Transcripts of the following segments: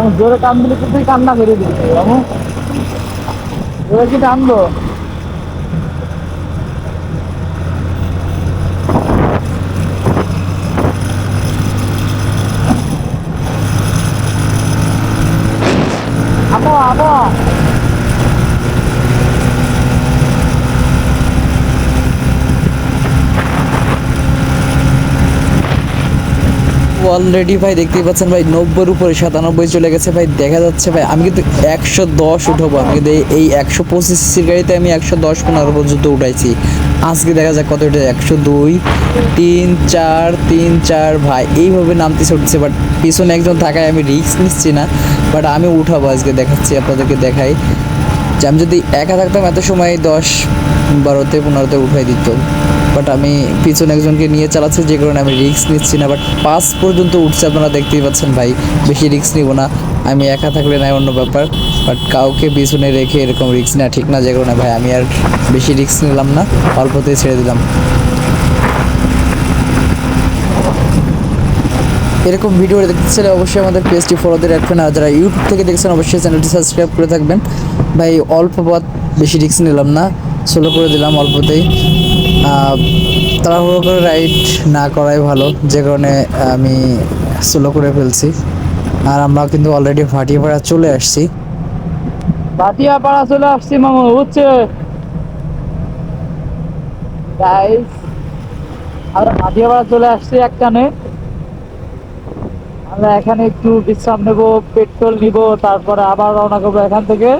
আমি জোরে টান দিলে তো তুই কান্না করে দিবি, বাবু। জোরে কি টানবো আবহাওয়া আবো অলরেডি ভাই দেখতেই পাচ্ছেন ভাই নব্বইয়ের উপরে, সাতানব্বই চলে গেছে ভাই, দেখা যাচ্ছে ভাই, আমি কিন্তু একশো দশ উঠাবো। আমি কিন্তু এই- একশো পঁচিশ সিসির গাড়িতে আমি একশো দশ পনেরো পর্যন্ত উঠাইছি। আজকে দেখা যাক কত উঠে একশো দুই, তিন, চার তিন, চার, ভাই, এইভাবে নামতেছে উঠছে বাট পিছনে একজন থাকায় আমি রিস্ক নিচ্ছি না বাট আমি উঠাবো আজকে, দেখাচ্ছি, আপনাদেরকে দেখাই। যে আমি যদি একা থাকতাম, এত সময় দশ বারোতে, পনেরোতে উঠাই দিত। বাট আমি পিছনে একজনকে নিয়ে চালাচ্ছি, যে কারণে আমি রিস্ক নিচ্ছি না। বাট পাস পর্যন্ত উঠছে, আপনারা দেখতেই পাচ্ছেন ভাই। বেশি রিস্ক নিব না। আমি একা থাকলে নাই অন্য ব্যাপার। বাট কাউকে পিছনে রেখে এরকম রিস্ক নেওয়া ঠিক না, যে কারণে ভাই আমি আর বেশি রিস্ক নিলাম না। অল্পতেই ছেড়ে দিলাম। এরকম ভিডিও দেখতে চাইলে অবশ্যই আমাদের পেজটি ফলো দিয়ে রাখবেন। আর যারা ইউটিউব থেকে দেখছেন, অবশ্যই চ্যানেলটি সাবস্ক্রাইব করে থাকবেন। ভাই, অল্প পথ বেশি রিস্ক নিলাম না। সোলো করে দিলাম অল্পতেই। তাড়াহুড়ো করে রাইড না করাই ভালো, যে কারণে আমি স্লো করে ফেলছি। আর আমরা কিন্তু অলরেডি ফাটিয়ে পাড়া চলে আসছি। ভাটিয়া পাড়া চলে আসছি, মামু, বুঝছে? গাইস আমরা ভাটিয়াপাড়া চলে আসছি একখানে আমরা এখানে একটু বিশ্রাম নেব, পেট্রোল নিব, তারপরে আবার রওনা করব এখান থেকে।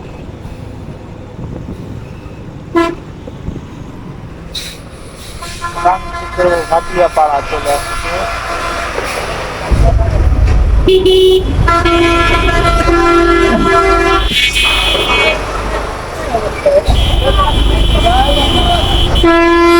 ভাটিয়া পাড়া চলে আসছে Thank